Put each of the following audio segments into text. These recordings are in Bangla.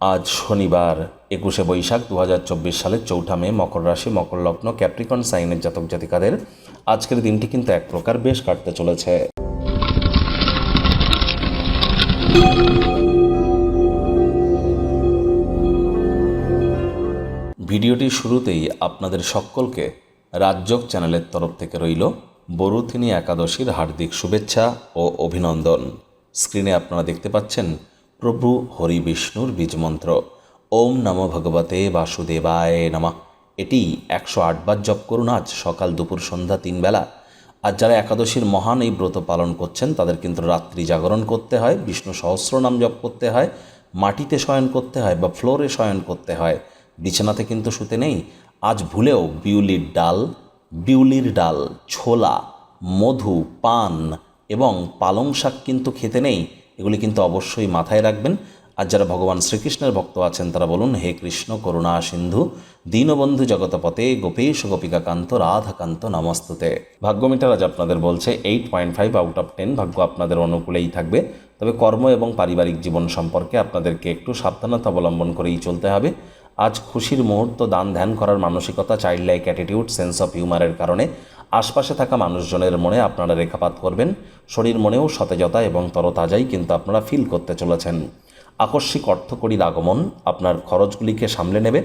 আজ শনিবার, একুশে বৈশাখ দু হাজার চব্বিশ সালের চৌঠা মে, মকর রাশি, মকর লগ্ন, ক্যাপ্রিকন, সাইনের জাতক জাতিকাদের আজকের দিনটি কিন্তু এক প্রকার বেশ কাটতে চলেছে। ভিডিওটি শুরুতেই আপনাদের সকলকে রাজযোগ চ্যানেলের তরফ থেকে রইল বরুথিনী একাদশীর হার্দিক শুভেচ্ছা ও অভিনন্দন। স্ক্রিনে আপনারা দেখতে পাচ্ছেন প্রভু হরি বিষ্ণুর বীজমন্ত্র ওম নম ভগবতে বাসুদেবায় নমঃ। এটি একশো আটবার জপ করুন আজ, সকাল, দুপুর, সন্ধ্যা, তিন বেলা। আর যারা একাদশীর মহান এই ব্রত পালন করছেন, তাদের কিন্তু রাত্রি জাগরণ করতে হয়, বিষ্ণু সহস্র নাম জপ করতে হয়, মাটিতে শয়ন করতে হয় বা ফ্লোরে শয়ন করতে হয়। বিছানাতে কিন্তু শুতে নেই। আজ ভুলেও বিউলির ডাল বিউলির ডাল, ছোলা, মধু, পান এবং পালং শাক কিন্তু খেতে নেই। এগুলি কিন্তু অবশ্যই মাথায় রাখবেন। আর যারা ভগবান শ্রীকৃষ্ণের ভক্ত আছেন, তারা বলুন, হে কৃষ্ণ, করুণা, সিন্ধু, দীনবন্ধু জগতপতে গোপেশ, গোপিকাকান্ত, রাধাকান্ত, নমস্তুতে। ভাগ্যমিটার আজ আপনাদের বলছে, eight point five out of ten ভাগ্য আপনাদের অনুকূলেই থাকবে। তবে কর্ম এবং পারিবারিক জীবন সম্পর্কে আপনাদেরকে একটু সাবধানতা অবলম্বন করেই চলতে হবে। আজ খুশির মুহূর্ত, দান ধ্যান করার মানসিকতা child like attitude sense of হিউমারের কারণে আশপাশে থাকা মানুষজনের মনে আপনারা রেখাপাত করবেন, শরীর মনেও সতেজতা এবং তরতাজাই কিন্তু আপনারা ফিল করতে চলেছেন। আকস্মিক অর্থকরীর আগমন আপনার খরচগুলিকে সামলে নেবে।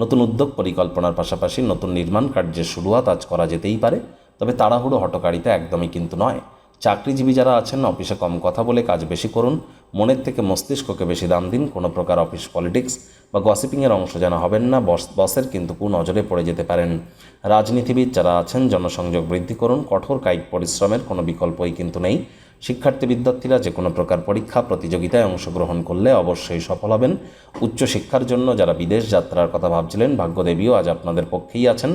নতুন উদ্যোগ পরিকল্পনার পাশাপাশি নতুন নির্মাণ কার্যের শুরুয়াত আজ করা যেতেই পারে, তবে তাড়াহুড়ো হটকারিতা একদমই কিন্তু নয়। চাকরিজীবী যারা আছেন, অফিসে কম কথা বলে কাজ বেশি করুন মনের থেকে মস্তিষ্ককে বেশি দাম দিন, কোনো প্রকার অফিস পলিটিক্স বা গসিপিংয়ের অংশ যেন হবেন না, বস, বসের কিন্তু কু নজরে পড়ে যেতে পারেন। রাজনীতিবিদ যারা আছেন, জনসংযোগ বৃদ্ধি করুন, কঠোর কায়িক পরিশ্রমের কোনো বিকল্পই কিন্তু নেই। শিক্ষার্থী বিদ্যার্থীরা যে কোনো প্রকার পরীক্ষা, প্রতিযোগিতায় অংশগ্রহণ করলে অবশ্যই সফল হবেন। উচ্চশিক্ষার জন্য যারা বিদেশ যাত্রার কথা ভাবছিলেন, ভাগ্যদেবীও আজ আপনাদের পক্ষেই আছেন।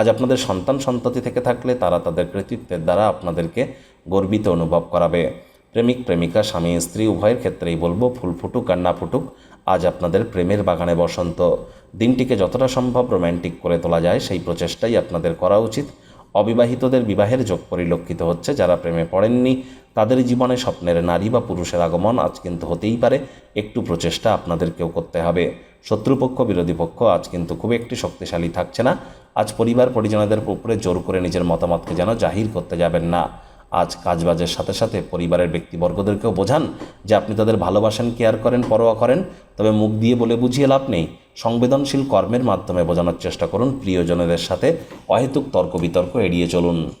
আজ আপনাদের সন্তান সন্ততি থেকে থাকলে তারা তাদের কৃতিত্বের দ্বারা আপনাদেরকে গর্বিত অনুভব করাবে। প্রেমিক, প্রেমিকা, স্বামী, স্ত্রী, উভয়ের ক্ষেত্রেই বলব, ফুল ফুটুক আর না ফুটুক, আজ আপনাদের প্রেমের বাগানে বসন্ত। দিনটিকে যতটা সম্ভব রোম্যান্টিক করে তোলা যায়, সেই প্রচেষ্টাই আপনাদের করা উচিত। অবিবাহিতদের বিবাহের যোগ পরিলক্ষিত হচ্ছে, যারা প্রেমে পড়েননি, তাদের জীবনে স্বপ্নের নারী বা পুরুষের আগমন আজ কিন্তু হতেই পারে, একটু প্রচেষ্টা আপনাদেরকেও করতে হবে। শত্রুপক্ষ, বিরোধী পক্ষ, আজ কিন্তু খুব একটি শক্তিশালী থাকছে না, আজ পরিবার পরিজনদের উপরে জোর করে নিজের মতামতকে যেন জাহির করতে যাবেন না। আজ কাজবাজের সাথে সাথে পরিবারের ব্যক্তিবর্গদেরকেও বোঝান যে আপনি তাদের ভালোবাসেন কেয়ার করেন, পরোয়া করেন। তবে মুখ দিয়ে বলে বুঝিয়ে লাভ নেই। সংবেদনশীল কর্মের মাধ্যমে বোঝানোর চেষ্টা করুন প্রিয়জনেদের সাথে। অহেতুক তর্ক বিতর্ক এড়িয়ে চলুন।